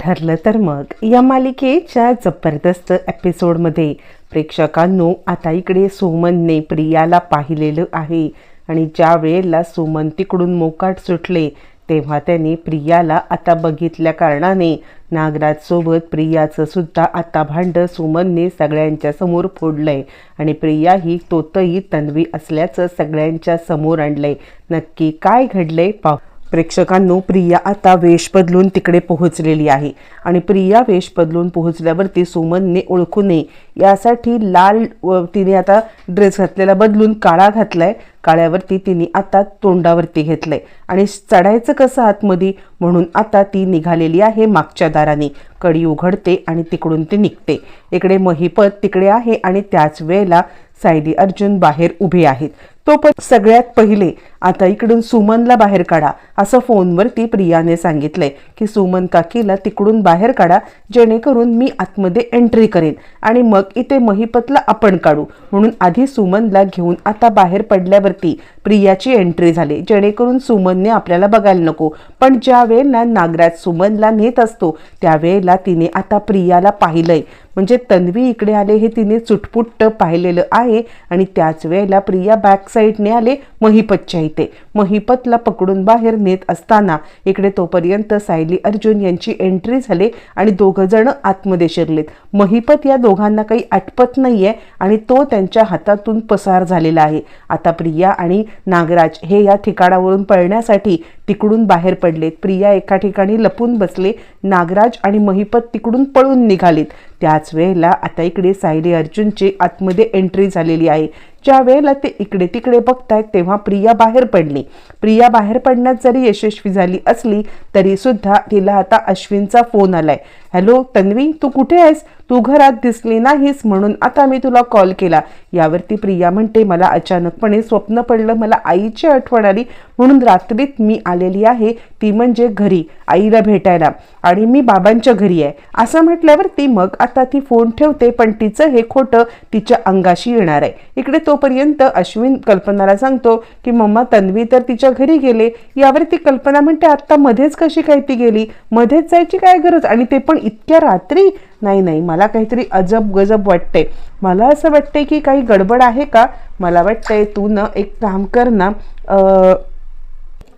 ठरलं तर मग. या मालिकेच्या जबरदस्त एपिसोडमध्ये प्रेक्षकांनो आता इकडे सुमनने प्रियाला पाहिलेलं आहे. आणि ज्या वेळेला सुमन तिकडून मोकाट सुटले तेव्हा त्याने प्रियाला आता बघितल्या कारणाने नागराजसोबत प्रियाचं सुद्धा आता भांडं सुमनने सगळ्यांच्या समोर फोडलंय. आणि प्रिया ही तोतही तन्वी असल्याचं सगळ्यांच्या समोर आणलंय. नक्की काय घडलंय पाहू. प्रेक्षकांनो प्रिया आता वेश बदलून तिकडे पोहोचलेली आहे. आणि प्रिया वेश बदलून पोहोचल्यावरती सुमनने ओळखू नये. यासाठी लाल तिने आता ड्रेस घातलेला बदलून काळा घातलाय. काळ्यावरती तिने आता तोंडावरती घेतलंय. आणि चढायचं कसं आतमध्ये? म्हणून आता ती निघालेली आहे मागच्या दाराने. कडी उघडते आणि तिकडून ती निघते. इकडे महिपत तिकडे आहे आणि त्याच वेळेला सायली अर्जुन बाहेर उभे आहेत. तो पण सगळ्यात पहिले. आता इकडून सुमनला बाहेर काढा असं फोनवरती प्रियाने सांगितलंय की सुमन काकीला तिकडून बाहेर काढा जेणेकरून मी आतमध्ये एंट्री करेन आणि मग इथे महिपतला आपण काढू. म्हणून आधी सुमनला घेऊन आता बाहेर पडल्यावरती प्रियाची एंट्री झाली जेणेकरून सुमनने आपल्याला बघायला नको. पण ज्या वेळेला नागराज सुमनला नेत असतो त्यावेळेला तिने आता प्रियाला पाहिलंय. म्हणजे तन्वी इकडे आले हे तिने चुटपुट्ट पाहिलेलं आहे आणि त्याच वेळेला प्रिया बॅक साईडने आले महिपतच्या इथे महिपतला पकडून बाहेर नेत असताना इकडे तोपर्यंत सायली अर्जुन यांची एंट्री झाले आणि दोघं जण आतमध्ये शिरलेत. महिपत या दोघांना काही आटपत नाहीये आणि तो त्यांच्या हातातून पसार झालेला आहे. आता प्रिया आणि नागराज हे या ठिकाणावरून पळण्यासाठी तिकडून बाहेर पडलेत. प्रिया एका ठिकाणी लपून बसले. नागराज आणि महिपत तिकडून पळून निघालेत. त्याच वेळेला आता इकडे सायली अर्जुनची आतमध्ये एंट्री झालेली आहे. ज्या वेळेला ते इकडे तिकडे बघतायत तेव्हा प्रिया बाहेर पडली. प्रिया बाहेर पडण्यात जरी यशस्वी झाली असली तरीसुद्धा तिला आता अश्विनचा फोन आलाय. हॅलो तन्वी तू कुठे आहेस? तू घरात दिसली नाहीस म्हणून आता मी तुला कॉल केला. यावरती प्रिया म्हणते मला अचानकपणे स्वप्न पडलं. मला आईची आठवण आली. म्हणून रात्रीत मी आलेली आहे ती म्हणजे घरी आईला भेटायला. आणि मी बाबांच्या घरी आहे. असं म्हटल्यावरती मग आता ती फोन ठेवते पण तिचं हे खोटं तिच्या अंगाशी येणार आहे. इकडे तोपर्यंत अश्विन कल्पनाला सांगतो की मम्मा तन्वी तर तिच्या घरी गेले. यावर ती कल्पना म्हणते आत्ता मध्येच कशी काय ती गेली? मध्येच जायची काय गरज? आणि ते पण इतक्या रात्री? नाही नाही मला काहीतरी अजब गजब वाटते मला असं वाटते की काही गडबड आहे का? मला वाटतंय तू न एक काम कर ना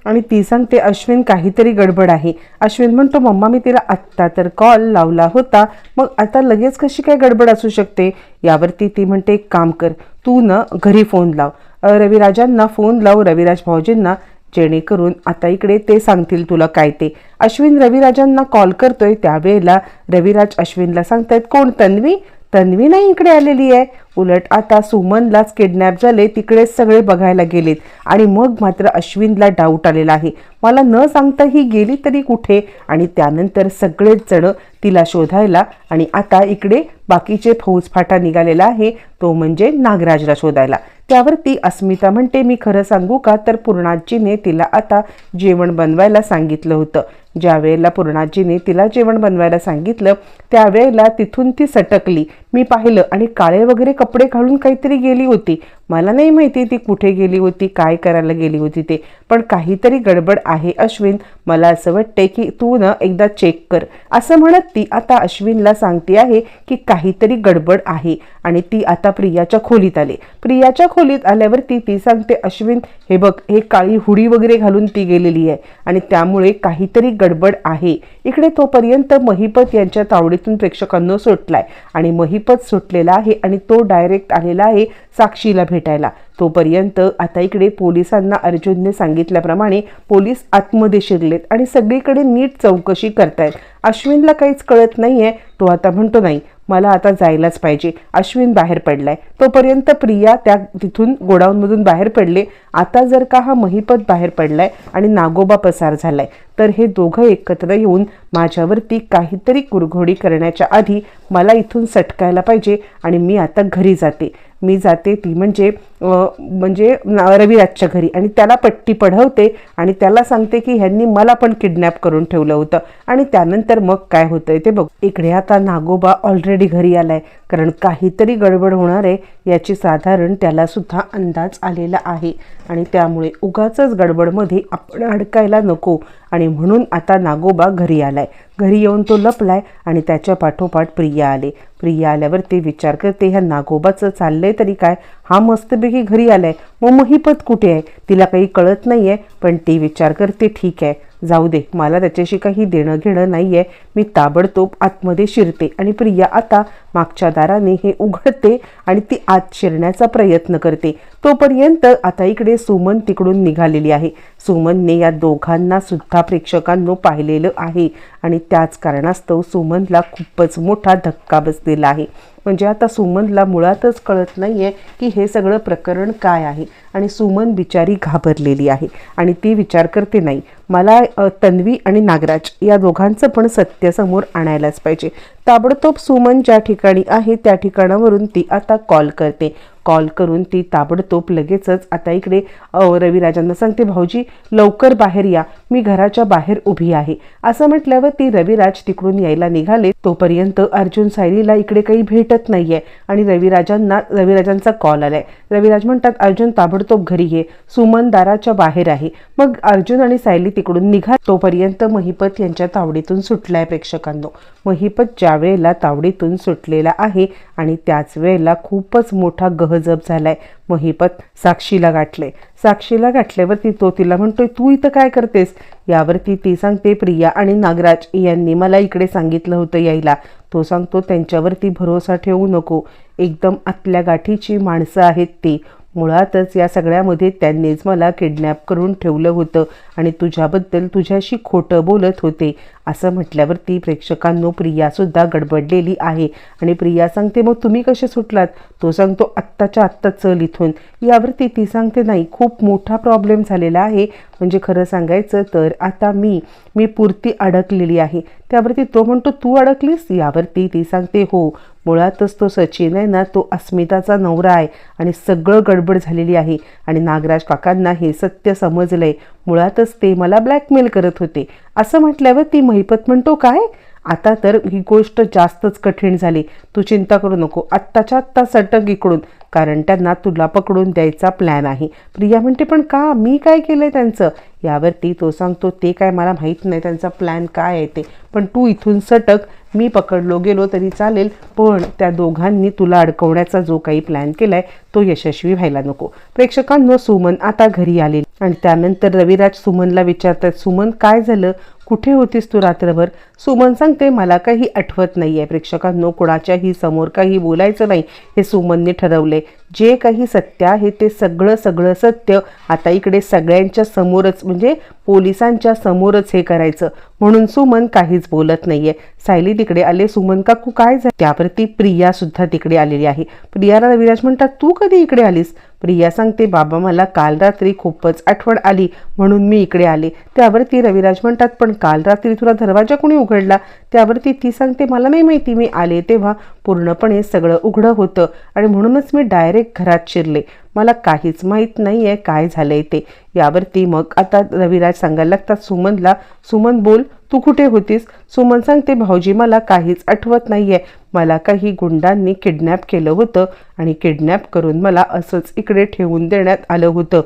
आणि ती सांगते अश्विन काहीतरी गडबड आहे. अश्विन म्हणतो मम्मा मी तिला आत्ता तर कॉल लावला होता. मग आता लगेच कशी काय गडबड असू शकते? यावरती ती म्हणते एक काम कर तू न घरी फोन लाव. रविराजांना फोन लाव रविराज भाऊजींना जेणेकरून आता इकडे ते सांगतील तुला काय ते. अश्विन रविराजांना कॉल करतोय त्यावेळेला रविराज अश्विनला सांगतायत कोण तन्वी? तन्वी नाही इकडे आलेली आहे. उलट आता सुमनलाच किडनॅप झाले तिकडे सगळे बघायला गेलेत. आणि मग मात्र अश्विनला डाऊट आलेला आहे. मला न सांगता ही गेली तरी कुठे? आणि त्यानंतर सगळेच जण तिला शोधायला आणि आता इकडे बाकीचे फौजफाटा निघालेला आहे. तो म्हणजे नागराजला शोधायला. त्यावरती अस्मिता म्हणते मी खरं सांगू का? तर पूर्णाजीने तिला आता जेवण बनवायला सांगितलं होतं. ज्या वेळेला पूर्णाजीने तिला जेवण बनवायला सांगितलं त्यावेळेला तिथून ती सटकली. मी पाहिलं आणि काळे वगैरे कपडे घालून काहीतरी गेली होती. मला नाही माहिती ती कुठे गेली होती काय करायला गेली होती ते पण काहीतरी गडबड आहे अश्विन. मला असं वाटतंय की तू ना एकदा चेक कर. असं म्हणत ती आता अश्विनला सांगते आहे की काहीतरी गडबड आहे आणि ती आता प्रियाच्या खोलीत आली. प्रियाच्या खोलीत आल्यावरती ती सांगते अश्विन हे बघ हे काळी हुडी वगैरे घालून ती गेलेली आहे आणि त्यामुळे काहीतरी गडबड आहे. इकडे तोपर्यंत महिपत यांच्या तावडीतून प्रेक्षकांना सुटलाय आणि महिपत सुटलेला आहे आणि तो डायरेक्ट आलेला आहे साक्षीला भेटायला. तोपर्यंत आता इकडे पोलिसांना अर्जुनने सांगितल्याप्रमाणे पोलीस आतमध्ये शिरलेत आणि सगळीकडे नीट चौकशी करतायत. अश्विनला काहीच कळत नाहीये. तो आता म्हणतो नाही मला आता जायलाच पाहिजे. अश्विन बाहेर पडलाय. तोपर्यंत प्रिया त्या तिथून गोडाऊनमधून बाहेर पडले. आता जर का हा महिपत बाहेर पडलाय आणि नागोबा पसार झालाय तर हे दोघं एकत्र येऊन माझ्यावरती काहीतरी कुरघोडी करण्याच्या आधी मला इथून सटकायला पाहिजे आणि मी आता घरी जाते. मी जाते ती. म्हणजे म्हणजे रविराजच्या घरी. आणि त्याला पट्टी पढवते आणि त्याला सांगते की ह्यांनी मला पण किडनॅप करून ठेवलं होतं. आणि त्यानंतर मग काय होतंय ते बघ. इकडे आता नागोबा ऑलरेडी घरी आलाय. कारण काहीतरी गडबड होणार आहे. याची साधारण त्याला सुद्धा अंदाज आलेला आहे. आणि त्यामुळे उगाच गडबडमध्ये आपण अडकायला नको. आणि म्हणून आता नागोबा घरी आलाय. घरी येऊन तो लपलाय आणि त्याच्या पाठोपाठ प्रिया आले. प्रिया आल्यावर ते विचार करते ह्या नागोबाचं चाललंय तरी काय? हा मस्तपैकी घरी आलाय. मग महिपत कुठे आहे? तिला काही कळत नाही आहे पण ती विचार करते ठीक आहे. जाऊ दे. मला त्याच्याशी काही देणं घेणं नाही आहे मी ताबडतोब आतमध्ये शिरते आणि प्रिया आता मागच्या दाराने हे उघडते आणि ती आत शिरण्याचा प्रयत्न करते. तोपर्यंत आता इकडे सुमन तिकडून निघालेली आहे. सुमनने या दोघांना सुद्धा प्रेक्षकांनो पाहिलेलं आहे. आणि त्याच कारणास्तव सुमनला खूपच मोठा धक्का बसलेला आहे. म्हणजे आता सुमनला मुळातच कळत नाही आहे की हे सगळं प्रकरण काय आहे. आणि सुमन बिचारी घाबरलेली आहे. आणि ती विचार करते नाही मला तन्वी आणि नागराज या दोघांचं पण सत्य समोर आणायलाच पाहिजे. ताबडतोब सुमन ज्या ठिकाणी आहे त्या ठिकाणावरून ती आता कॉल करते. कॉल करून ती ताबडतोब लगेचच आता इकडे रविराजांना सांगते भाऊजी लवकर बाहेर या. मी घराच्या बाहेर उभी आहे. असं म्हटल्यावर ती रविराज तिकडून यायला निघाले. तोपर्यंत अर्जुन सायलीला इकडे काही भेटत नाहीये आणि रविराजांना रविराजांचा कॉल आलाय. रविराज म्हणतात अर्जुन ताबडतोब घरी ये. सुमन दाराच्या बाहेर आहे. मग अर्जुन आणि सायली तिकडून निघा तोपर्यंत महिपत यांच्या तावडीतून सुटलाय प्रेक्षकांनो. महिपत ज्या वेळेला तावडीतून सुटलेला आहे आणि त्याच वेळेला खूपच मोठा गह गहजब झालाय. महिपत साक्षीला गाठले साक्षीला गाठल्यावरती तो तिला म्हणतोय तू इथं काय करतेस? यावरती ती सांगते प्रिया आणि नागराज यांनी मला इकडे सांगितलं होतं यायला. तो सांगतो त्यांच्यावरती भरोसा ठेवू नको. एकदम आतल्या गाठीची माणसं आहेत ती. मुळातच या सगळ्यामध्ये त्यांनीच मला किडनॅप करून ठेवलं होतं आणि तुझ्याबद्दल तुझ्याशी खोटं बोलत होते असं म्हटल्यावरती प्रेक्षकांनो प्रियासुद्धा गडबडलेली आहे. आणि प्रिया सांगते मग तुम्ही कसे सुटलात? तो सांगतो आत्ताच्या आत्ता चल इथून. यावरती ती सांगते नाही खूप मोठा प्रॉब्लेम झालेला आहे. म्हणजे खरं सांगायचं तर आता मी मी पुरती अडकलेली आहे. त्यावरती तो म्हणतो तू अडकलीस? यावरती ती सांगते हो. मुळातच तो सचिन आहे ना तो अस्मिताचा नवरा आहे आणि सगळं गडबड झालेली आहे. आणि नागराज काकांना हे सत्य समजलं आहे मुळातच ते मला ब्लॅकमेल करत होते. असं म्हटल्यावर ती महिपत म्हणतो काय? आता तर ही गोष्ट जास्तच कठीण झाली. तू चिंता करू नको. आत्ताच्या आत्ता सटक इकडून. कारण त्यांना तुला पकडून द्यायचा प्लॅन आहे. प्रिया म्हणते पण का? मी काय केलं आहे त्यांचं? यावरती तो सांगतो ते काय मला माहीत नाही. त्यांचा प्लॅन काय आहे ते? पण तू इथून सटक मी पकडलो गेलो तरी चालेल पण त्या दोघांनी तुला अडकवण्याचा जो काही प्लॅन केलाय तो यशस्वी व्हायला नको. प्रेक्षकांनो सुमन आता घरी आले आणि त्यानंतर रविराज सुमनला विचारतात सुमन काय झालं? कुठे होतीस तू रात्रभर? सुमन सांगते मला काही आठवत नाही आहे प्रेक्षकांनो कोणाच्याही समोर काही बोलायचं नाही. हे सुमनने ठरवले. जे काही सत्य आहे ते सगळं सगळं सत्य. आता इकडे सगळ्यांच्या समोरच म्हणजे पोलिसांच्या समोरच हे करायचं. म्हणून सुमन काहीच बोलत नाहीये. सायली तिकडे आले सुमन काकू काय झालं? त्यावरती प्रिया सुद्धा तिकडे आलेली आहे. प्रियाला रविराज म्हणतात तू कधी इकडे आलीस? प्रिया सांगते बाबा मला काल रात्री खूपच आठवण आली म्हणून मी इकडे आले. त्यावरती रविराज म्हणतात पण काल रात्री तुला दरवाजा कोणी उघडला? त्यावरती ती सांगते मला नाही माहिती मी आले तेव्हा पूर्णपणे सगळं उघडं होतं आणि म्हणूनच मी डायरेक्ट घरात शिरले. मला काहीच माहीत नाही आहे काय झालं आहे ते. यावरती मग आता रविराज सांगायला लागतात सुमनला सुमन बोल तू कुठे होतीस? सुमन सांगते भाऊजी मला काहीच आठवत नाही आहे मला काही गुंडांनी किडनॅप केलं होतं आणि किडनॅप करून मला असंच इकडे ठेवून देण्यात आलं होतं.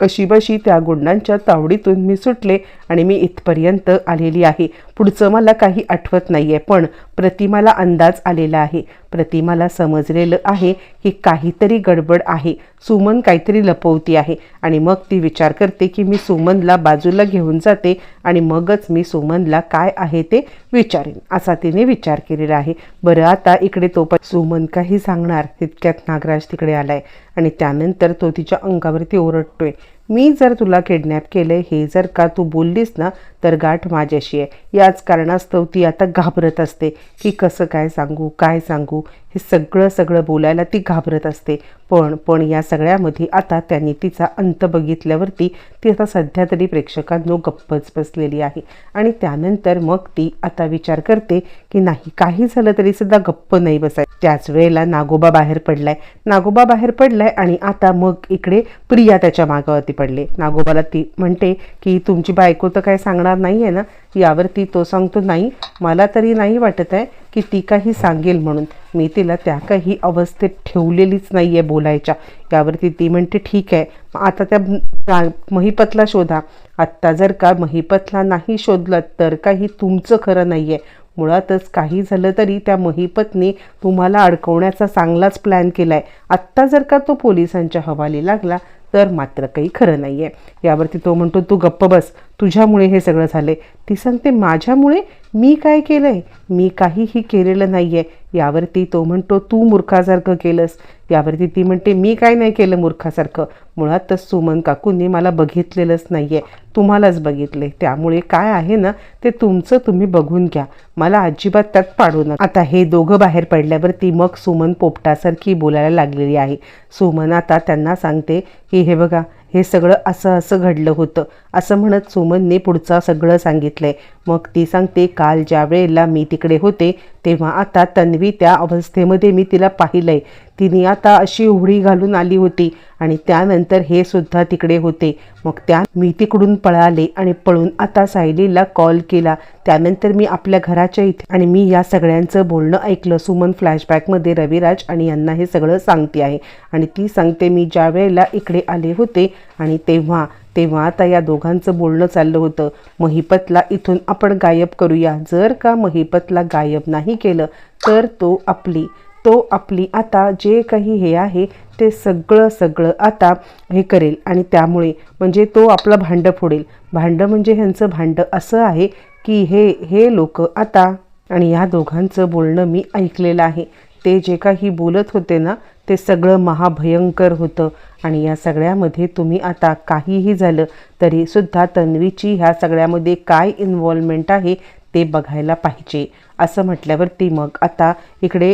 कशीबशी त्या गुंडांच्या तावडीतून मी सुटले आणि मी इथपर्यंत आलेली आहे. पुढचं मला काही आठवत नाही आहे पण प्रतिमाला अंदाज आलेला आहे. प्रतिमाला समजलेलं आहे की काहीतरी गडबड आहे. सुमन काहीतरी लपवती आहे आणि मग ती विचार करते की मी सुमनला बाजूला घेऊन जाते आणि मगच मी सुमनला काय आहे ते विचारेन असा तिने विचार केलेला आहे. बरं आता इकडे तो पण सुमन काही सांगणार तितक्यात नागराज तिकडे आलाय आणि त्यानंतर तो तिच्या अंगावरती ओरडतोय. मी जर तुला किडनॅप केलंय हे जर का तू बोललीस ना तर गाठ माझ्याशी आहे. याच कारणास्तव ती आता घाबरत असते. की कसं काय सांगू काय सांगू? हे सगळं सगळं बोलायला ती घाबरत असते. पण पण या सगळ्यामध्ये आता त्यांनी तिचा अंत बघितल्यावरती ती आता सध्या तरी प्रेक्षकांनो गप्पच बसलेली आहे. आणि त्यानंतर मग ती आता विचार करते की नाही काही झालं तरी सुद्धा गप्प नाही बसाय त्याच वेळेला नागोबा बाहेर पडलाय. नागोबा बाहेर पडलाय आणि आता मग इकडे प्रिया त्याच्या मागावरती पडले. नागोबाला ती म्हणते की तुमची बायको तर काय सांगणार नाही आहे ना? यावरती तो सांगतो नाही मला तरी नाही वाटत आहे की ती काही सांगेल म्हणून. मी तिला त्या काही अवस्थेत ठेवलेलीच नाही आहे बोलायच्या. यावरती ती म्हणते ठीक आहे आता त्या महिपतला शोधा. आत्ता जर का महिपतला नाही शोधलं तर काही तुमचं खरं नाही आहे मुळातच काही झालं तरी त्या महिपतने तुम्हाला अडकवण्याचा चांगलाच प्लॅन केला आहे आत्ता जर का तो पोलिसांच्या हवाली लागला तर मात्र काही खरं नाही आहे यावरती तो म्हणतो तू गप्प बस. तुझ्यामुळे हे सगळं झाले ती सांगते माझ्यामुळे मी काय केलं आहे मी काहीही केलेलं नाही आहे यावरती तो म्हणतो तू मूर्खासारखं केलंस. यावरती ती म्हणते मी काय नाही केलं मूर्खासारखं? मुळातच सुमन काकूंनी मला बघितलेलंच नाही आहे तुम्हालाच बघितले त्यामुळे काय आहे ना ते तुमचं तुम्ही बघून घ्या. मला अजिबात त्यात पाडू नका. आता हे दोघं बाहेर पडल्यावरती मग सुमन पोपटासारखी बोलायला लागलेली आहे. सुमन आता त्यांना सांगते की हे बघा हे सगळं असं असं घडलं होतं. असं म्हणत सुमनने पुढचा सगळं सांगितलंय. मग ती सांगते काल ज्या वेळेला मी तिकडे होते तेव्हा आता तन्वी त्या अवस्थेमध्ये मी तिला पाहिलंय. तिने आता अशी उघडी घालून आली होती आणि त्यानंतर हे सुद्धा तिकडे होते. मग त्या मी तिकडून पळाले आणि पळून आता सायलीला कॉल केला. त्यानंतर मी आपल्या घराच्या इथे आणि मी या सगळ्यांचं बोलणं ऐकलं. सुमन फ्लॅशबॅकमध्ये रविराज आणि यांना हे सगळं सांगते आहे. आणि ती सांगते मी ज्या वेळेला इकडे आले होते आणि तेव्हा तेव्हा आता या दोघांचं बोलणं चाललं होतं. महिपतला इथून आपण गायब करूया. जर का महिपतला गायब नाही केलं तर तो आपली तो आपली आता जे काही हे आहे ते सगळं सगळं आता हे करेल. आणि त्यामुळे म्हणजे तो आपलं भांडं फोडेल. भांडं म्हणजे ह्यांचं भांडं असं आहे की हे हे लोक आता आणि या दोघांचं बोलणं मी ऐकलेलं आहे. ते जे काही बोलत होते ना ते सगळं महाभयंकर होतं. आणि या सगळ्यामध्ये तुम्ही आता काहीही झालं तरी सुद्धा तन्वीची ह्या सगळ्यामध्ये काय इन्व्हॉल्वमेंट आहे ते बघायला पाहिजे. असं म्हटल्यावरती मग आता इकडे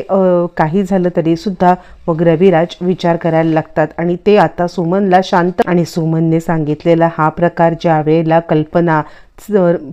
काही झालं तरीसुद्धा मग रविराज विचार करायला लागतात. आणि ते आता सुमनला शांत आणि सुमनने सांगितलेला हा प्रकार ज्या वेळेला कल्पना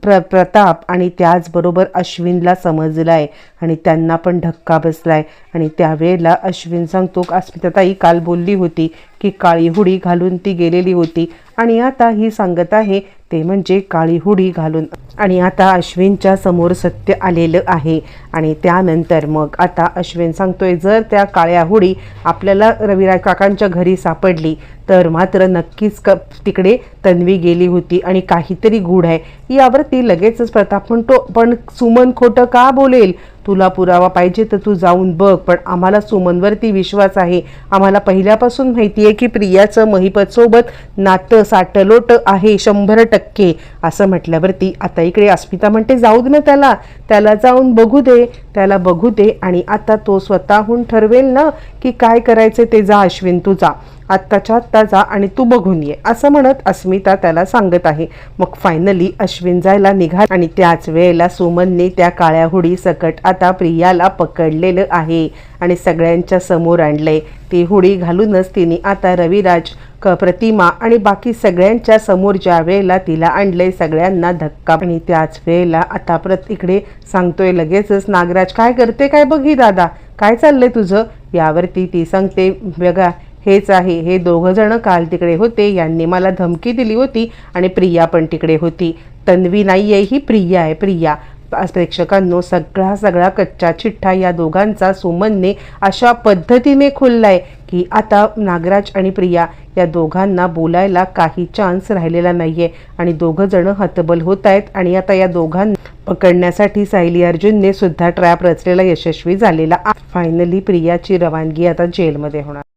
प्र प्रताप आणि त्याचबरोबर अश्विनला समजलाय आणि त्यांना पण धक्का बसला आहे आणि त्यावेळेला अश्विन सांगतो अस्मिताताई काल बोलली होती की काळी हुडी घालून ती गेलेली होती. आणि आता ही सांगत आहे ते म्हणजे काळी हुडी घालून. आणि आता अश्विनच्या समोर सत्य आलेलं आहे. आणि त्यानंतर मग आता अश्विन सांगतोय जर त्या काळ्या हुडी आपल्याला रविराय काकांच्या घरी सापडली तर मात्र नक्कीच क तिकडे तन्वी गेली होती आणि काहीतरी गूढ आहे. यावरती लगेचच प्रताप म्हणतो पण सुमन खोटं का बोलेल? तुला पुरावा पाहिजे तर तू जाऊन बघ पण आम्हाला सुमनवरती विश्वास आहे. आम्हाला पहिल्यापासून माहिती आहे की प्रियाचं महिपतसोबत नातं साटलोट आहे शंभर टक्के. असं म्हटल्यावरती आता इकडे अस्मिता म्हणते जाऊ दे ना त्याला. त्याला जाऊन बघू दे. त्याला बघू दे आणि आता तो स्वतःहून ठरवेल ना की काय करायचं ते जा अश्विन तू जा. आत्ताच्या आत्ता जा आणि तू बघून ये असं म्हणत अस्मिता त्याला सांगत आहे. मग फायनली अश्विन जायला निघा आणि त्याच वेळेला सुमनने त्या काळ्या हुडी सकट आता प्रियाला पकडलेलं आहे आणि सगळ्यांच्या समोर आणलंय. ती हुडी घालूनच तिने आता रविराज क प्रतिमा आणि बाकी सगळ्यांच्या समोर ज्या वेळेला तिला आणलंय सगळ्यांना धक्का आणि त्याच वेळेला आता प्रत इकडे सांगतोय लगेचच नागराज काय करते काय बघ ही दादा? काय चाललंय तुझं? यावरती ती सांगते बघा हेच आहे. हे दोघंजणं काल तिकडे होते. यांनी मला धमकी दिली होती आणि प्रिया पण तिकडे होती. तन्वी नाही आहे ही प्रिया आहे. प्रिया प्रेक्षकांनो सगळा सगळा कच्चा चिठ्ठा या दोघांचा सुमनने अशा पद्धतीने खुललाय की आता नागराज आणि प्रिया या दोघांना बोलायला काही चान्स राहिलेला नाहीये आणि दोघं जण हतबल होत आहेत आणि आता या दोघांना पकडण्यासाठी सायली अर्जुनने सुद्धा ट्रॅप रचलेला यशस्वी झालेला फायनली प्रियाची रवानगी आता जेलमध्ये होणार.